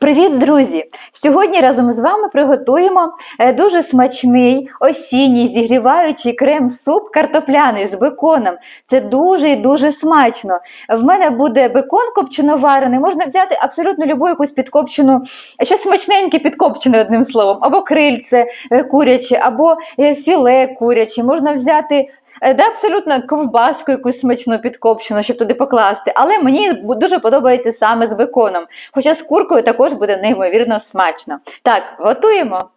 Привіт, друзі! Сьогодні разом з вами приготуємо е, дуже смачний осінній зігріваючий крем-суп картопляний з беконом. Це дуже і дуже смачно. В мене буде бекон копченоварений, можна взяти абсолютно любу якусь підкопчену, щось смачненьке підкопчене одним словом, або крильце е, куряче, або е, філе куряче. Можна взяти де абсолютно ковбаску якусь смачну підкопчену, щоб туди покласти. Але мені дуже подобається саме з беконом. Хоча з куркою також буде неймовірно смачно. Так, готуємо.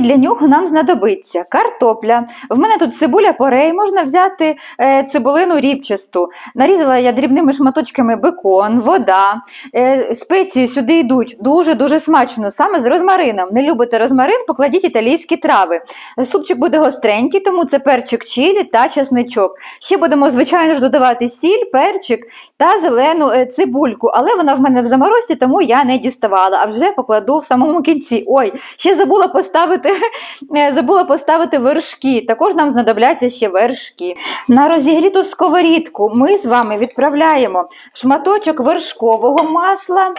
Для нього нам знадобиться картопля. В мене тут цибуля порей, можна взяти е, цибулину рібчасту. Нарізала я дрібними шматочками бекон, вода. Е, спеції сюди йдуть дуже-дуже смачно, саме з розмарином. Не любите розмарин, покладіть італійські трави. Супчик буде гостренький, тому це перчик чилі та чесничок. Ще будемо, звичайно ж, додавати сіль, перчик та зелену е, цибульку, але вона в мене в заморозці, тому я не діставала, а вже покладу в самому кінці. Ой, ще забула поставити, е, забула поставити вершки. Також нам знадобляться ще вершки. На розігріту сковорідку ми з вами відправляємо шматочок вершкового масла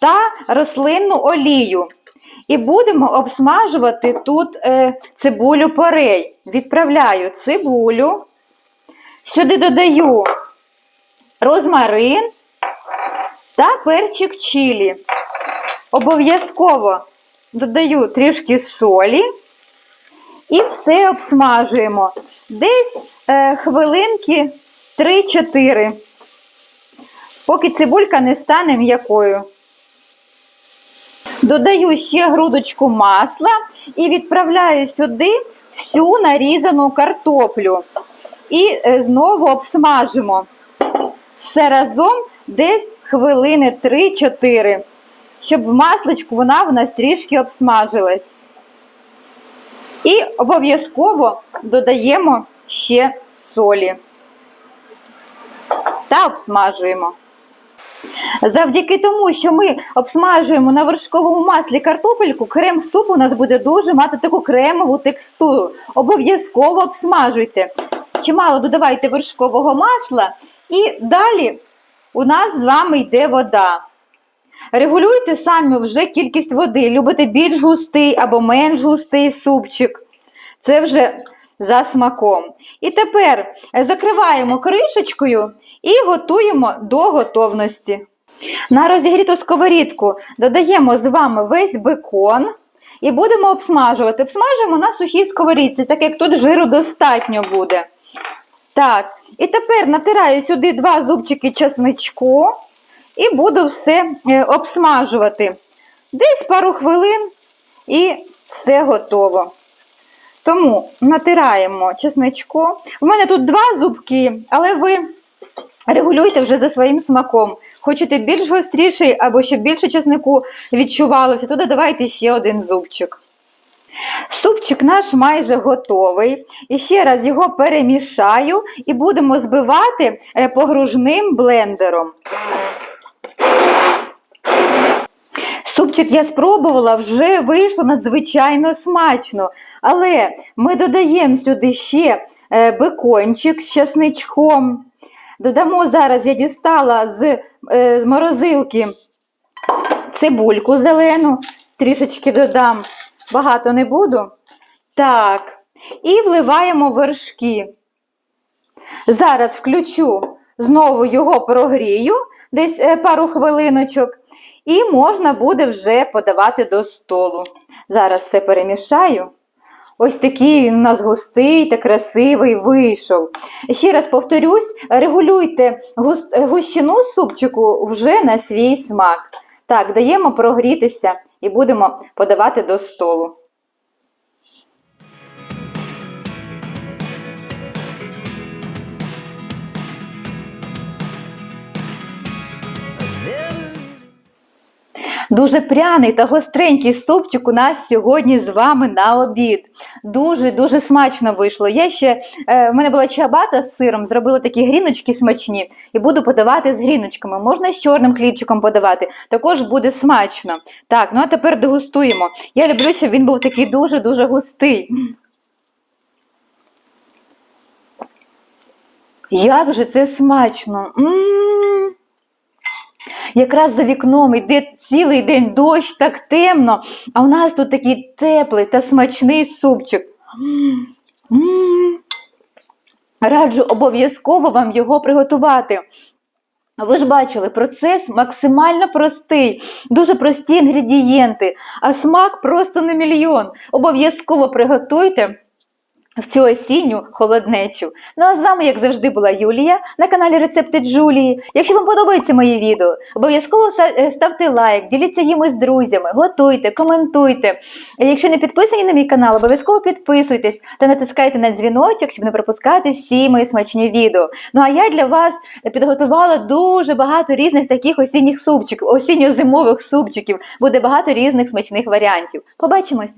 та рослинну олію. І будемо обсмажувати тут е, цибулю порей. Відправляю цибулю, сюди додаю розмарин та перчик чилі. Обов'язково додаю трішки солі і все обсмажуємо. Десь е, хвилинки 3-4, поки цибулька не стане м'якою. Додаю ще грудочку масла і відправляю сюди всю нарізану картоплю. І е, знову обсмажимо. Все разом десь хвилини 3-4, щоб в масличку вона в нас трішки обсмажилась. І обов'язково додаємо ще солі та обсмажуємо. Завдяки тому, що ми обсмажуємо на вершковому маслі картопельку, крем-суп у нас буде дуже мати таку кремову текстуру. Обов'язково обсмажуйте. Чимало додавайте вершкового масла, і далі у нас з вами йде вода. Регулюйте самі вже кількість води. Любите більш густий або менш густий супчик. Це вже за смаком. І тепер закриваємо кришечкою і готуємо до готовності. На розігріту сковорідку додаємо з вами весь бекон і будемо обсмажувати. Обсмажуємо на сухій сковорідці, так як тут жиру достатньо буде. Так, і тепер натираю сюди два зубчики чесничку і буду все е, обсмажувати. Десь пару хвилин і все готово. Тому натираємо чесничко. У мене тут два зубки, але ви регулюйте вже за своїм смаком. Хочете більш гостріший або щоб більше чеснику відчувалося, то додавайте ще один зубчик. Супчик наш майже готовий. І ще раз його перемішаю і будемо збивати е, погружним блендером. Супчик я спробувала, вже вийшло надзвичайно смачно. Але ми додаємо сюди ще е, бекончик з часничком. Додамо зараз, я дістала з, е, з морозилки цибульку зелену, трішечки додам, багато не буду. Так, і вливаємо вершки. Зараз включу, знову його прогрію, десь е, пару хвилиночок, і можна буде вже подавати до столу. Зараз все перемішаю. Ось такий він у нас густий та красивий вийшов. Ще раз повторюсь, регулюйте гущину супчику вже на свій смак. Так, даємо прогрітися і будемо подавати до столу. Дуже пряний та гостренький супчик у нас сьогодні з вами на обід. Дуже-дуже смачно вийшло. Я ще, е, В мене була чабата з сиром, зробила такі гріночки смачні і буду подавати з гріночками. Можна з чорним хлібчиком подавати, також буде смачно. Так, ну а тепер дегустуємо. Я люблю, щоб він був такий дуже-дуже густий. Як же це смачно! М -м -м. Якраз за вікном йде цілий день дощ, так темно, а у нас тут такий теплий та смачний супчик. Раджу обов'язково вам його приготувати. Ви ж бачили, процес максимально простий, дуже прості інгредієнти, а смак просто на мільйон. Обов'язково приготуйте в цю осінню холоднечу. Ну а з вами, як завжди, була Юлія на каналі Рецепти Джулії. Якщо вам подобається моє відео, обов'язково е, ставте лайк, діліться їм із друзями, готуйте, коментуйте. Якщо не підписані на мій канал, обов'язково підписуйтесь та натискайте на дзвіночок, щоб не пропускати всі мої смачні відео. Ну а я для вас підготувала дуже багато різних таких осінніх супчиків, осінньо-зимових супчиків. Буде багато різних смачних варіантів. Побачимось!